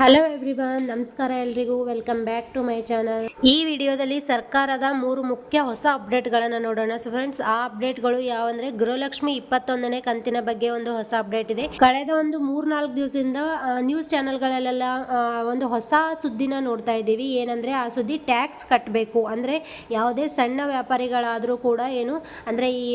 Hello everyone ನಮಸ್ಕಾರ ಎಲ್ರಿಗೂ. Welcome back to my channel ಈ ವಿಡಿಯೋದಲ್ಲಿ ಸರ್ಕಾರದ ಮೂರು ಮುಖ್ಯ ಹೊಸ ಅಪ್ಡೇಟ್ಗಳನ್ನು ನೋಡೋಣ. ಸೊ ಫ್ರೆಂಡ್ಸ್ ಆ ಅಪ್ಡೇಟ್ಗಳು ಯಾವಂದ್ರೆ ಗೃಹಲಕ್ಷ್ಮಿ ಇಪ್ಪತ್ತೊಂದನೇ ಕಂತಿನ ಬಗ್ಗೆ ಒಂದು ಹೊಸ ಅಪ್ಡೇಟ್ ಇದೆ. ಕಳೆದ ಒಂದು ಮೂರ್ನಾಲ್ಕು ದಿವಸದಿಂದ ನ್ಯೂಸ್ ಚಾನೆಲ್ಗಳಲ್ಲೆಲ್ಲ ಒಂದು ಹೊಸ ಸುದ್ದಿನ ನೋಡ್ತಾ ಇದ್ದೀವಿ. ಏನಂದ್ರೆ ಆ ಸುದ್ದಿ ಟ್ಯಾಕ್ಸ್ ಕಟ್ಟಬೇಕು ಅಂದ್ರೆ ಯಾವುದೇ ಸಣ್ಣ ವ್ಯಾಪಾರಿಗಳಾದರೂ ಕೂಡ ಏನು, ಅಂದ್ರೆ ಈ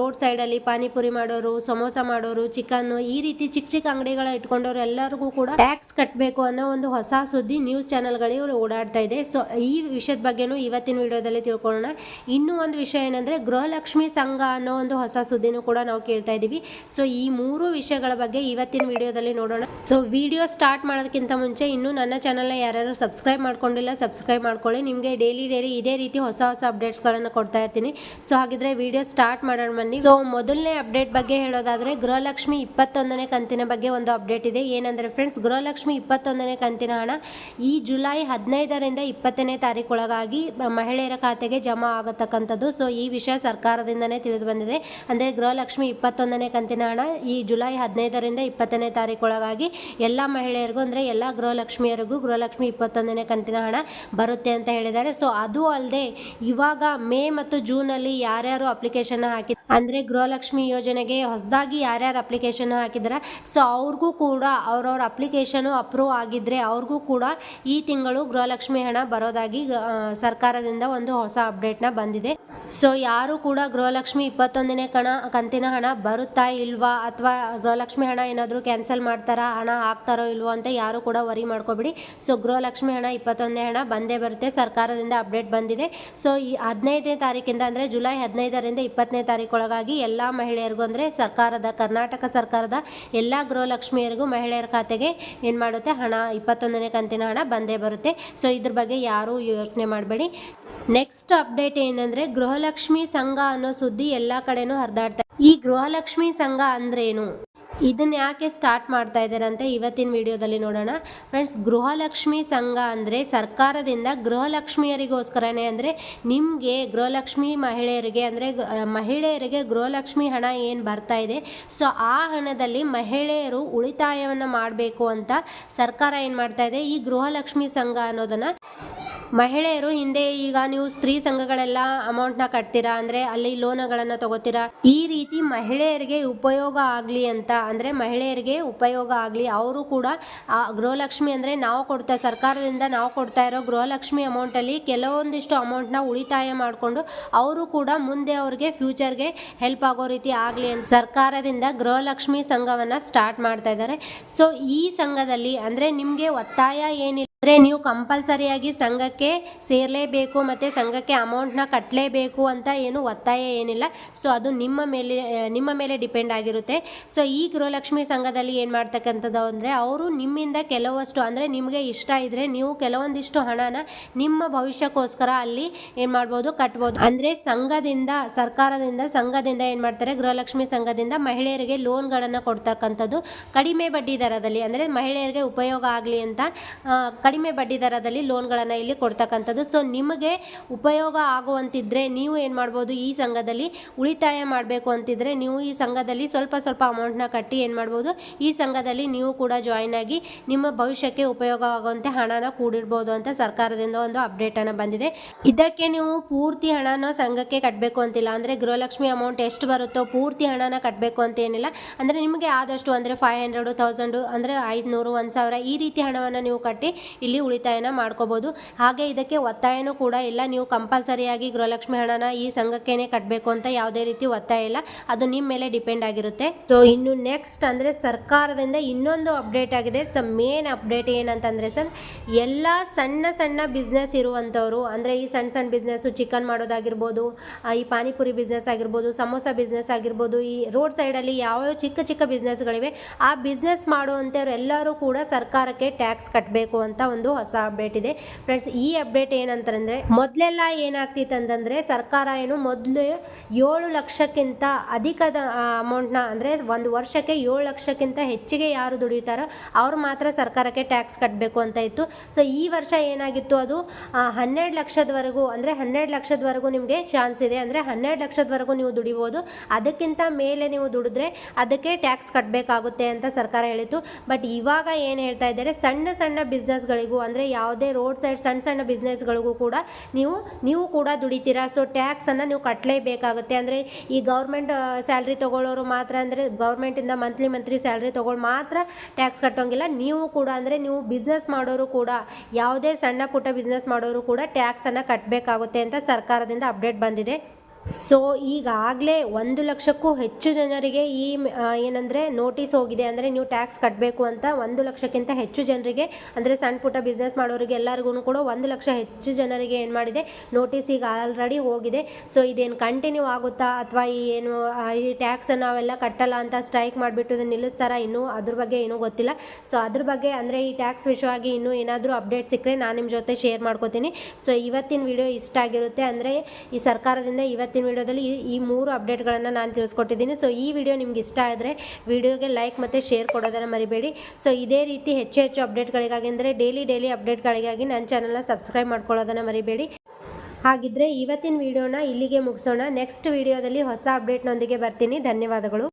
ರೋಡ್ ಸೈಡಲ್ಲಿ ಪಾನಿಪುರಿ ಮಾಡೋರು, ಸಮೋಸ ಮಾಡೋರು ಚಿಕನ್ ಈ ರೀತಿ ಚಿಕ್ಕ ಚಿಕ್ಕ ಅಂಗಡಿಗಳ ಇಟ್ಕೊಂಡವರು ಎಲ್ಲರಿಗೂ ಕೂಡ ಟ್ಯಾಕ್ಸ್ ಕಟ್ಟಬೇಕು ಅನ್ನೋ ಒಂದು ಹೊಸ ಸುದ್ದಿ ನ್ಯೂಸ್ ಚಾನೆಲ್ಗಳಿಗೆ ಓಡಾಡ್ತಾ ಇದೆ. ಸೊ ಈ ವಿಷಯದ ಬಗ್ಗೆನೂ ಇವತ್ತಿನ ವಿಡಿಯೋದಲ್ಲಿ ತಿಳ್ಕೊಳ್ಳೋಣ. ಇನ್ನೂ ಒಂದು ವಿಷಯ ಏನಂದರೆ, ಗೃಹಲಕ್ಷ್ಮಿ ಸಂಘ ಅನ್ನೋ ಒಂದು ಹೊಸ ಸುದ್ದಿನೂ ಕೂಡ ನಾವು ಕೇಳ್ತಾ ಇದ್ದೀವಿ. ಸೊ ಈ ಮೂರು ವಿಷಯಗಳ ಬಗ್ಗೆ ಇವತ್ತಿನ ವಿಡಿಯೋದಲ್ಲಿ ನೋಡೋಣ. ಸೊ ವಿಡಿಯೋ ಸ್ಟಾರ್ಟ್ ಮಾಡೋದಕ್ಕಿಂತ ಮುಂಚೆ ಇನ್ನೂ ನನ್ನ ಚಾನಲ್ನ ಯಾರು ಸಬ್ಸ್ಕ್ರೈಬ್ ಮಾಡ್ಕೊಂಡಿಲ್ಲ ಸಬ್ಸ್ಕ್ರೈಬ್ ಮಾಡ್ಕೊಳ್ಳಿ. ನಿಮಗೆ ಡೈಲಿ ಡೈಲಿ ಇದೇ ರೀತಿ ಹೊಸ ಹೊಸ ಅಪ್ಡೇಟ್ಸ್ಗಳನ್ನು ಕೊಡ್ತಾ ಇರ್ತೀನಿ. ಸೊ ಹಾಗಿದ್ರೆ ವಿಡಿಯೋ ಸ್ಟಾರ್ಟ್ ಮಾಡೋಣ ಬನ್ನಿ. ಸೊ ಮೊದಲನೇ ಅಪ್ಡೇಟ್ ಬಗ್ಗೆ ಹೇಳೋದಾದರೆ, ಗೃಹಲಕ್ಷ್ಮಿ ಇಪ್ಪತ್ತೊಂದನೇ ಕಂತಿನ ಬಗ್ಗೆ ಒಂದು ಅಪ್ಡೇಟ್ ಇದೆ. ಏನಂದರೆ ಫ್ರೆಂಡ್ಸ್ ಗೃಹಲಕ್ಷ್ಮಿ ಇಪ್ಪತ್ತೊಂದನೇ ಕಂತಿನ ಹಣ ಈ ಜುಲೈ ಹದಿನೈದರಿಂದ ಇಪ್ಪತ್ತನೇ ತಾರೀಕೊಳಗಾಗಿ ಮಹಿಳೆಯರ ಖಾತೆಗೆ ಜಮಾ ಆಗತಕ್ಕಂಥದ್ದು. ಸೊ ಈ ವಿಷಯ ಸರ್ಕಾರದಿಂದನೇ ತಿಳಿದು ಬಂದಿದೆ. ಅಂದರೆ ಗೃಹಲಕ್ಷ್ಮಿ ಇಪ್ಪತ್ತೊಂದನೇ ಕಂತಿನ ಹಣ ಈ ಜುಲೈ ಹದಿನೈದರಿಂದ ಇಪ್ಪತ್ತನೇ ತಾರೀಕೊಳಗಾಗಿ ಎಲ್ಲ ಮಹಿಳೆಯರಿಗೂ, ಅಂದರೆ ಎಲ್ಲ ಗೃಹಲಕ್ಷ್ಮಿಯರಿಗೂ ಗೃಹಲಕ್ಷ್ಮಿ ಇಪ್ಪತ್ತೊಂದನೇ ಕಂತಿನ ಹಣ ಬರುತ್ತೆ ಅಂತ ಹೇಳಿದ್ದಾರೆ. ಸೊ ಅದು ಅಲ್ಲದೆ ಇವಾಗ ಮೇ ಮತ್ತು ಜೂನಲ್ಲಿ ಯಾರ್ಯಾರು ಅಪ್ಲಿಕೇಶನ್ ಹಾಕಿ, ಅಂದರೆ ಗೃಹಲಕ್ಷ್ಮಿ ಯೋಜನೆಗೆ ಹೊಸದಾಗಿ ಯಾರ್ಯಾರು ಅಪ್ಲಿಕೇಶನ್ ಹಾಕಿದ್ದಾರೆ ಸೊ ಅವ್ರಿಗೂ ಕೂಡ ಅವ್ರವ್ರ ಅಪ್ಲಿಕೇಶನು ಅಪ್ರೂವ್ ಆಗಿದ್ರೆ ಅವ್ರಿಗೂ ಕೂಡ ಈ ತಿಂಗಳು ಗೃಹಲಕ್ಷ್ಮಿ ಹಣ ಬರೋದಾಗಿ ಸರ್ಕಾರದಿಂದ ಒಂದು ಹೊಸ ಅಪ್ಡೇಟ್ನ ಬಂದಿದೆ. ಸೊ ಯಾರು ಕೂಡ ಗೃಹಲಕ್ಷ್ಮಿ ಇಪ್ಪತ್ತೊಂದನೇ ಕಣ, ಕಂತಿನ ಹಣ ಬರುತ್ತಾ ಇಲ್ವಾ ಅಥವಾ ಗೃಹಲಕ್ಷ್ಮಿ ಹಣ ಏನಾದರೂ ಕ್ಯಾನ್ಸಲ್ ಮಾಡ್ತಾರಾ, ಹಣ ಹಾಕ್ತಾರೋ ಇಲ್ವೋ ಅಂತ ಯಾರು ಕೂಡ ವರಿ ಮಾಡ್ಕೋಬಿಡಿ. ಸೊ ಗೃಹಲಕ್ಷ್ಮಿ ಹಣ ಇಪ್ಪತ್ತೊಂದನೇ ಹಣ ಬಂದೇ ಬರುತ್ತೆ, ಸರ್ಕಾರದಿಂದ ಅಪ್ಡೇಟ್ ಬಂದಿದೆ. ಸೊ ಈ ಹದಿನೈದನೇ ತಾರೀಕಿಂದ ಅಂದರೆ ಜುಲೈ ಹದಿನೈದರಿಂದ ಇಪ್ಪತ್ತನೇ ತಾರೀಕೊಳಗಾಗಿ ಎಲ್ಲ ಮಹಿಳೆಯರಿಗೂ ಅಂದರೆ ಸರ್ಕಾರದ, ಕರ್ನಾಟಕ ಸರ್ಕಾರದ ಎಲ್ಲ ಗೃಹಲಕ್ಷ್ಮಿಯರಿಗೂ ಮಹಿಳೆಯರ ಖಾತೆಗೆ ಏನು ಮಾಡುತ್ತೆ, ಹಣ ಇಪ್ಪತ್ತೊಂದನೇ ಕಂತಿನ ಹಣ ಬಂದೇ ಬರುತ್ತೆ. ಸೊ ಇದ್ರ ಬಗ್ಗೆ ಯಾರೂ ಯೋಚನೆ ಮಾಡಬೇಡಿ. ನೆಕ್ಸ್ಟ್ ಅಪ್ಡೇಟ್ ಏನಂದ್ರೆ ಗೃಹಲಕ್ಷ್ಮಿ ಸಂಘ ಅನ್ನೋ ಸುದ್ದಿ ಎಲ್ಲ ಕಡೆನೂ ಹರಿದಾಡ್ತಾ ಈ ಗೃಹಲಕ್ಷ್ಮಿ ಸಂಘ ಅಂದ್ರೇನು? ಇದನ್ನ ಯಾಕೆ ಸ್ಟಾರ್ಟ್ ಮಾಡ್ತಾ ಇದ್ದಾರೆ ಅಂತ ಇವತ್ತಿನ ವಿಡಿಯೋದಲ್ಲಿ ನೋಡೋಣ. ಫ್ರೆಂಡ್ಸ್ ಗೃಹಲಕ್ಷ್ಮಿ ಸಂಘ ಅಂದರೆ ಸರ್ಕಾರದಿಂದ ಗೃಹಲಕ್ಷ್ಮಿಯರಿಗೋಸ್ಕರನೇ ಅಂದರೆ ನಿಮಗೆ ಗೃಹಲಕ್ಷ್ಮಿ ಮಹಿಳೆಯರಿಗೆ ಅಂದರೆ ಮಹಿಳೆಯರಿಗೆ ಗೃಹಲಕ್ಷ್ಮಿ ಹಣ ಏನು ಬರ್ತಾ ಇದೆ? ಸೊ ಆ ಹಣದಲ್ಲಿ ಮಹಿಳೆಯರು ಉಳಿತಾಯವನ್ನು ಮಾಡಬೇಕು ಅಂತ ಸರ್ಕಾರ ಏನು ಮಾಡ್ತಾ ಇದೆ? ಈ ಗೃಹಲಕ್ಷ್ಮಿ ಸಂಘ ಅನ್ನೋದನ್ನು ಮಹಿಳೆಯರು ಹಿಂದೆ ಈಗ ನೀವು ಸ್ತ್ರೀ ಸಂಘಗಳೆಲ್ಲ ಅಮೌಂಟ್ನ ಕಟ್ತೀರಾ? ಅಂದರೆ ಅಲ್ಲಿ ಲೋನ್ಗಳನ್ನು ತಗೋತೀರಾ? ಈ ರೀತಿ ಮಹಿಳೆಯರಿಗೆ ಉಪಯೋಗ ಆಗಲಿ ಅಂತ, ಅಂದರೆ ಮಹಿಳೆಯರಿಗೆ ಉಪಯೋಗ ಆಗಲಿ, ಅವರು ಕೂಡ, ಆ ಗೃಹಲಕ್ಷ್ಮಿ ಅಂದರೆ ನಾವು ಕೊಡ್ತಾ, ಸರ್ಕಾರದಿಂದ ನಾವು ಕೊಡ್ತಾ ಇರೋ ಗೃಹಲಕ್ಷ್ಮಿ ಅಮೌಂಟಲ್ಲಿ ಕೆಲವೊಂದಿಷ್ಟು ಅಮೌಂಟ್ನ ಉಳಿತಾಯ ಮಾಡಿಕೊಂಡು ಅವರು ಕೂಡ ಮುಂದೆ ಅವ್ರಿಗೆ ಫ್ಯೂಚರ್ಗೆ ಹೆಲ್ಪ್ ಆಗೋ ರೀತಿ ಆಗಲಿ ಅಂತ ಸರ್ಕಾರದಿಂದ ಗೃಹಲಕ್ಷ್ಮಿ ಸಂಘವನ್ನು ಸ್ಟಾರ್ಟ್ ಮಾಡ್ತಾ ಇದ್ದಾರೆ. ಸೊ ಈ ಸಂಘದಲ್ಲಿ ಅಂದರೆ ನಿಮಗೆ ಒತ್ತಾಯ ಏನಿಲ್ಲ. ಅಂದರೆ ನೀವು ಕಂಪಲ್ಸರಿಯಾಗಿ ಸಂಘಕ್ಕೆ ಸೇರಲೇಬೇಕು ಮತ್ತು ಸಂಘಕ್ಕೆ ಅಮೌಂಟ್ನ ಕಟ್ಟಲೇಬೇಕು ಅಂತ ಏನು ಒತ್ತಾಯ ಏನಿಲ್ಲ. ಸೊ ಅದು ನಿಮ್ಮ ಮೇಲೆ ನಿಮ್ಮ ಮೇಲೆ ಡಿಪೆಂಡ್ ಆಗಿರುತ್ತೆ. ಸೊ ಈ ಗೃಹಲಕ್ಷ್ಮಿ ಸಂಘದಲ್ಲಿ ಏನು ಮಾಡ್ತಕ್ಕಂಥದ್ದು ಅಂದರೆ ಅವರು ನಿಮ್ಮಿಂದ ಕೆಲವಷ್ಟು ಅಂದರೆ ನಿಮಗೆ ಇಷ್ಟ ಇದ್ದರೆ ನೀವು ಕೆಲವೊಂದಿಷ್ಟು ಹಣನ ನಿಮ್ಮ ಭವಿಷ್ಯಕ್ಕೋಸ್ಕರ ಅಲ್ಲಿ ಏನು ಮಾಡ್ಬೋದು, ಕಟ್ಬೋದು. ಅಂದರೆ ಸಂಘದಿಂದ, ಸರ್ಕಾರದಿಂದ, ಸಂಘದಿಂದ ಏನು ಮಾಡ್ತಾರೆ, ಗೃಹಲಕ್ಷ್ಮಿ ಸಂಘದಿಂದ ಮಹಿಳೆಯರಿಗೆ ಲೋನ್ಗಳನ್ನು ಕೊಡ್ತಕ್ಕಂಥದ್ದು ಕಡಿಮೆ ಬಡ್ಡಿ ದರದಲ್ಲಿ. ಅಂದರೆ ಮಹಿಳೆಯರಿಗೆ ಉಪಯೋಗ ಆಗಲಿ ಅಂತ ಕಡಿಮೆ ಬಡ್ಡಿ ದರದಲ್ಲಿ ಲೋನ್ಗಳನ್ನು ಇಲ್ಲಿ ಕೊಡ್ತಕ್ಕಂಥದ್ದು. ಸೊ ನಿಮಗೆ ಉಪಯೋಗ ಆಗುವಂತಿದ್ರೆ ನೀವು ಏನು ಮಾಡ್ಬೋದು? ಈ ಸಂಘದಲ್ಲಿ ಉಳಿತಾಯ ಮಾಡಬೇಕು ಅಂತಿದ್ರೆ ನೀವು ಈ ಸಂಘದಲ್ಲಿ ಸ್ವಲ್ಪ ಸ್ವಲ್ಪ ಅಮೌಂಟ್ನ ಕಟ್ಟಿ ಏನು ಮಾಡ್ಬೋದು? ಈ ಸಂಘದಲ್ಲಿ ನೀವು ಕೂಡ ಜಾಯಿನ್ ಆಗಿ ನಿಮ್ಮ ಭವಿಷ್ಯಕ್ಕೆ ಉಪಯೋಗ ಆಗುವಂತೆ ಹಣನ ಕೂಡಿಡ್ಬೋದು ಅಂತ ಸರ್ಕಾರದಿಂದ ಒಂದು ಅಪ್ಡೇಟನ್ನು ಬಂದಿದೆ. ಇದಕ್ಕೆ ನೀವು ಪೂರ್ತಿ ಹಣನ ಸಂಘಕ್ಕೆ ಕಟ್ಟಬೇಕು ಅಂತಿಲ್ಲ. ಅಂದರೆ ಗೃಹಲಕ್ಷ್ಮಿ ಅಮೌಂಟ್ ಎಷ್ಟು ಬರುತ್ತೋ ಪೂರ್ತಿ ಹಣನ ಕಟ್ಟಬೇಕು ಅಂತ ಏನಿಲ್ಲ. ಅಂದರೆ ನಿಮಗೆ ಆದಷ್ಟು ಅಂದರೆ ಫೈವ್ ಹಂಡ್ರೆಡು ತೌಸಂಡು ಅಂದರೆ ಐದುನೂರು, ಒಂದು ಸಾವಿರ ಈ ರೀತಿ ಹಣವನ್ನು ನೀವು ಕಟ್ಟಿ ಇಲ್ಲಿ ಉಳಿತಾಯನ ಮಾಡ್ಕೋಬೋದು. ಹಾಗೆ ಇದಕ್ಕೆ ಒತ್ತಾಯನೂ ಕೂಡ ಇಲ್ಲ. ನೀವು ಕಂಪಲ್ಸರಿಯಾಗಿ ಗೃಹಲಕ್ಷ್ಮಿ ಹಣನ ಈ ಸಂಘಕ್ಕೇನೆ ಕಟ್ಟಬೇಕು ಅಂತ ಯಾವುದೇ ರೀತಿ ಒತ್ತಾಯ ಇಲ್ಲ. ಅದು ನಿಮ್ಮ ಮೇಲೆ ಡಿಪೆಂಡ್ ಆಗಿರುತ್ತೆ. ಸೊ ಇನ್ನು ನೆಕ್ಸ್ಟ್ ಅಂದರೆ ಸರ್ಕಾರದಿಂದ ಇನ್ನೊಂದು ಅಪ್ಡೇಟ್ ಆಗಿದೆ. ಸೊ ಮೇನ್ ಅಪ್ಡೇಟ್ ಏನಂತಂದರೆ ಸರ್ ಎಲ್ಲ ಸಣ್ಣ ಸಣ್ಣ ಬಿಸ್ನೆಸ್ ಇರುವಂಥವ್ರು, ಅಂದರೆ ಈ ಸಣ್ಣ ಸಣ್ಣ ಬಿಸ್ನೆಸ್ಸು ಚಿಕನ್ ಮಾಡೋದಾಗಿರ್ಬೋದು ಈ ಪಾನಿಪುರಿ ಬಿಸ್ನೆಸ್ ಆಗಿರ್ಬೋದು, ಸಮೋಸ ಬಿಸ್ನೆಸ್ ಆಗಿರ್ಬೋದು, ಈ ರೋಡ್ ಸೈಡಲ್ಲಿ ಯಾವ್ಯಾವ ಚಿಕ್ಕ ಚಿಕ್ಕ ಬಿಸ್ನೆಸ್ಗಳಿವೆ ಆ ಬಿಸ್ನೆಸ್ ಮಾಡುವಂಥವ್ರು ಎಲ್ಲರೂ ಕೂಡ ಸರ್ಕಾರಕ್ಕೆ ಟ್ಯಾಕ್ಸ್ ಕಟ್ಟಬೇಕು ಅಂತ ಒಂದು ಹೊಸ ಅಪ್ಡೇಟ್ ಇದೆ. ಫ್ರೆಂಡ್ಸ್ ಈ ಅಪ್ಡೇಟ್ ಏನಂತಂದರೆ, ಮೊದಲೆಲ್ಲ ಏನಾಗ್ತಿತ್ತು ಅಂತಂದರೆ, ಸರ್ಕಾರ ಏನು ಮೊದಲು ಏಳು ಲಕ್ಷಕ್ಕಿಂತ ಅಧಿಕದ ಅಮೌಂಟ್ನ ಅಂದರೆ ಒಂದು ವರ್ಷಕ್ಕೆ ಏಳು ಲಕ್ಷಕ್ಕಿಂತ ಹೆಚ್ಚಿಗೆ ಯಾರು ದುಡಿಯುತ್ತಾರೋ ಅವ್ರು ಮಾತ್ರ ಸರ್ಕಾರಕ್ಕೆ ಟ್ಯಾಕ್ಸ್ ಕಟ್ಟಬೇಕು ಅಂತ ಇತ್ತು. ಸೊ ಈ ವರ್ಷ ಏನಾಗಿತ್ತು ಅದು ಹನ್ನೆರಡು ಲಕ್ಷದವರೆಗೂ, ಅಂದರೆ ಹನ್ನೆರಡು ಲಕ್ಷದವರೆಗೂ ನಿಮಗೆ ಚಾನ್ಸ್ ಇದೆ. ಅಂದರೆ ಹನ್ನೆರಡು ಲಕ್ಷದವರೆಗೂ ನೀವು ದುಡಿಬೋದು. ಅದಕ್ಕಿಂತ ಮೇಲೆ ನೀವು ದುಡಿದ್ರೆ ಅದಕ್ಕೆ ಟ್ಯಾಕ್ಸ್ ಕಟ್ಟಬೇಕಾಗುತ್ತೆ ಅಂತ ಸರ್ಕಾರ ಹೇಳಿತ್ತು. ಬಟ್ ಇವಾಗ ಏನು ಹೇಳ್ತಾ ಇದ್ದಾರೆ, ಸಣ್ಣ ಸಣ್ಣ ಬಿಸ್ನೆಸ್ಗಳಿಗೂ ಅಂದರೆ ಯಾವುದೇ ರೋಡ್ ಸೈಡ್ ಸಣ್ಣ ಸಣ್ಣ ಬಿಸ್ನೆಸ್ಗಳಿಗೂ ಕೂಡ ನೀವು ನೀವು ಕೂಡ ದುಡಿತೀರಾ? ಸೊ ಟ್ಯಾಕ್ಸನ್ನು ನೀವು ಕಟ್ಟಲೇಬೇಕಾಗುತ್ತೆ ಅಂದರೆ ಈ ಗೌರ್ಮೆಂಟ್ ಸ್ಯಾಲ್ರಿ ತೊಗೊಳ್ಳೋರು ಮಾತ್ರ ಅಂದರೆ ಗೌರ್ಮೆಂಟಿಂದ ಮಂತ್ಲಿ ಮಂತ್ಲಿ ಸ್ಯಾಲ್ರಿ ತೊಗೊಳ್ಳೋ ಮಾತ್ರ ಟ್ಯಾಕ್ಸ್ ಕಟ್ಟೋಂಗಿಲ್ಲ. ನೀವು ಕೂಡ ಅಂದರೆ ನೀವು ಬಿಸ್ನೆಸ್ ಮಾಡೋರು ಕೂಡ, ಯಾವುದೇ ಸಣ್ಣ ಪುಟ್ಟ ಬಿಸ್ನೆಸ್ ಮಾಡೋರು ಕೂಡ ಟ್ಯಾಕ್ಸನ್ನು ಕಟ್ಟಬೇಕಾಗುತ್ತೆ ಅಂತ ಸರ್ಕಾರದಿಂದ ಅಪ್ಡೇಟ್ ಬಂದಿದೆ. ಸೊ ಈಗಾಗಲೇ ಒಂದು ಲಕ್ಷಕ್ಕೂ ಹೆಚ್ಚು ಜನರಿಗೆ ಈ ಏನಂದರೆ ನೋಟಿಸ್ ಹೋಗಿದೆ ಅಂದರೆ ನೀವು ಟ್ಯಾಕ್ಸ್ ಕಟ್ಟಬೇಕು ಅಂತ ಒಂದು ಲಕ್ಷಕ್ಕಿಂತ ಹೆಚ್ಚು ಜನರಿಗೆ, ಅಂದರೆ ಸಣ್ಣ ಪುಟ್ಟ ಬಿಸ್ನೆಸ್ ಮಾಡೋರಿಗೆ ಎಲ್ಲರಿಗೂ ಕೂಡ ಒಂದು ಲಕ್ಷ ಹೆಚ್ಚು ಜನರಿಗೆ ಏನು ಮಾಡಿದೆ ನೋಟಿಸ್ ಈಗ ಆಲ್ರೆಡಿ ಹೋಗಿದೆ. ಸೊ ಇದೇನು ಕಂಟಿನ್ಯೂ ಆಗುತ್ತಾ ಅಥವಾ ಈ ಏನು ಈ ಟ್ಯಾಕ್ಸನ್ನು ನಾವೆಲ್ಲ ಕಟ್ಟಲ್ಲ ಅಂತ ಸ್ಟ್ರೈಕ್ ಮಾಡಿಬಿಟ್ಟು ಇದನ್ನು ನಿಲ್ಲಿಸ್ತಾರ ಇನ್ನೂ? ಅದ್ರ ಬಗ್ಗೆ ಏನೂ ಗೊತ್ತಿಲ್ಲ. ಸೊ ಅದ್ರ ಬಗ್ಗೆ ಅಂದರೆ ಈ ಟ್ಯಾಕ್ಸ್ ವಿಷಯವಾಗಿ ಇನ್ನೂ ಏನಾದರೂ ಅಪ್ಡೇಟ್ ಸಿಕ್ಕರೆ ನಾನು ನಿಮ್ಮ ಜೊತೆ ಶೇರ್ ಮಾಡ್ಕೋತೀನಿ. ಸೊ ಇವತ್ತಿನ ವಿಡಿಯೋ ಇಷ್ಟ ಆಗಿರುತ್ತೆ ಅಂದರೆ ಈ ಸರ್ಕಾರದಿಂದ ಇವತ್ತಿನ ವಿಡಿಯೋದಲ್ಲಿ ಈ ಮೂರು ಅಪ್ಡೇಟ್ಗಳನ್ನು ನಾನು ತಿಳಿಸ್ಕೊಟ್ಟಿದ್ದೀನಿ. ಸೊ ಈ ವಿಡಿಯೋ ನಿಮ್ಗೆ ಇಷ್ಟ ಆದರೆ ವಿಡಿಯೋಗೆ ಲೈಕ್ ಮತ್ತು ಶೇರ್ ಕೊಡೋದನ್ನು ಮರಿಬೇಡಿ. ಸೊ ಇದೇ ರೀತಿ ಹೆಚ್ಚು ಹೆಚ್ಚು ಅಪ್ಡೇಟ್ಗಳಿಗಾಗಿ ಅಂದರೆ ಡೈಲಿ ಡೈಲಿ ಅಪ್ಡೇಟ್ಗಳಿಗಾಗಿ ನನ್ನ ಚಾನಲ್ನ ಸಬ್ಸ್ಕ್ರೈಬ್ ಮಾಡ್ಕೊಳ್ಳೋದನ್ನು ಮರಿಬೇಡಿ. ಹಾಗಿದ್ರೆ ಇವತ್ತಿನ ವಿಡಿಯೋನ ಇಲ್ಲಿಗೆ ಮುಗಿಸೋಣ. ನೆಕ್ಸ್ಟ್ ವಿಡಿಯೋದಲ್ಲಿ ಹೊಸ ಅಪ್ಡೇಟ್ನೊಂದಿಗೆ ಬರ್ತೀನಿ. ಧನ್ಯವಾದಗಳು.